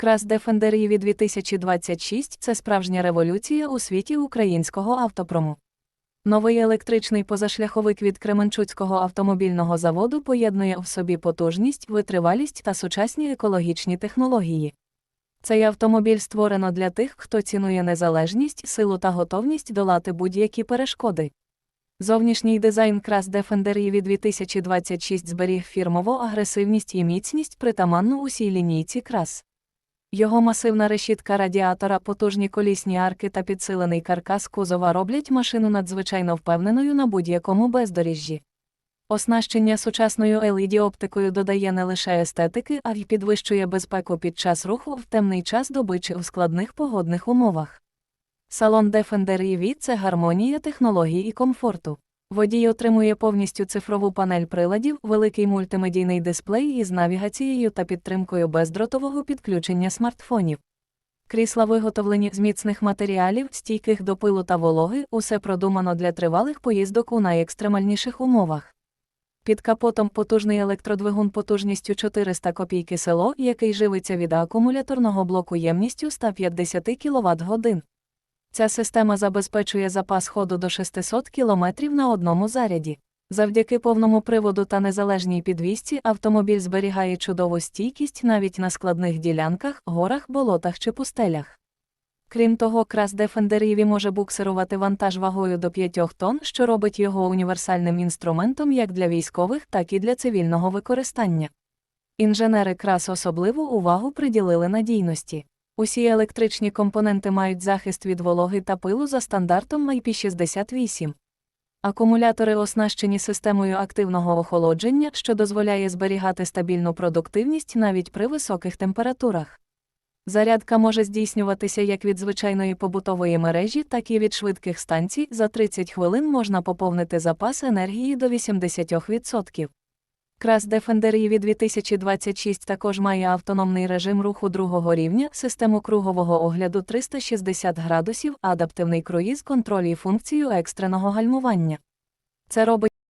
Крас Defender EV 2026 це справжня революція у світі українського автопрому. Новий електричний позашляховик від Кременчуцького автомобільного заводу поєднує в собі потужність, витривалість та сучасні екологічні технології. Цей автомобіль створено для тих, хто цінує незалежність, силу та готовність долати будь-які перешкоди. Зовнішній дизайн Крас Defender EV 2026 зберіг фірмову агресивність і міцність притаманну усій лінійці крас. Його масивна решітка радіатора, потужні колісні арки та підсилений каркас кузова роблять машину надзвичайно впевненою на будь-якому бездоріжжі. Оснащення сучасною LED-оптикою додає не лише естетики, а й підвищує безпеку під час руху в темний час доби чи у складних погодних умовах. Салон Defender EV – це гармонія технологій і комфорту. Водій отримує повністю цифрову панель приладів, великий мультимедійний дисплей із навігацією та підтримкою бездротового підключення смартфонів. Крісла виготовлені з міцних матеріалів, стійких до пилу та вологи, усе продумано для тривалих поїздок у найекстремальніших умовах. Під капотом потужний електродвигун потужністю 400 копійки село, який живиться від акумуляторного блоку ємністю 150 кВт годин. Ця система забезпечує запас ходу до 600 км на одному заряді. Завдяки повному приводу та незалежній підвісці автомобіль зберігає чудову стійкість навіть на складних ділянках, горах, болотах чи пустелях. Крім того, крас Defender EV може буксирувати вантаж вагою до 5 тонн, що робить його універсальним інструментом як для військових, так і для цивільного використання. Інженери крас особливу увагу приділили надійності. Усі електричні компоненти мають захист від вологи та пилу за стандартом IP68. Акумулятори оснащені системою активного охолодження, що дозволяє зберігати стабільну продуктивність навіть при високих температурах. Зарядка може здійснюватися як від звичайної побутової мережі, так і від швидких станцій. За 30 хвилин можна поповнити запас енергії до 80%. Крас Defender EV 2026 також має автономний режим руху другого рівня, систему кругового огляду 360 градусів, адаптивний круїз, контроль і функцію екстреного гальмування. Це робить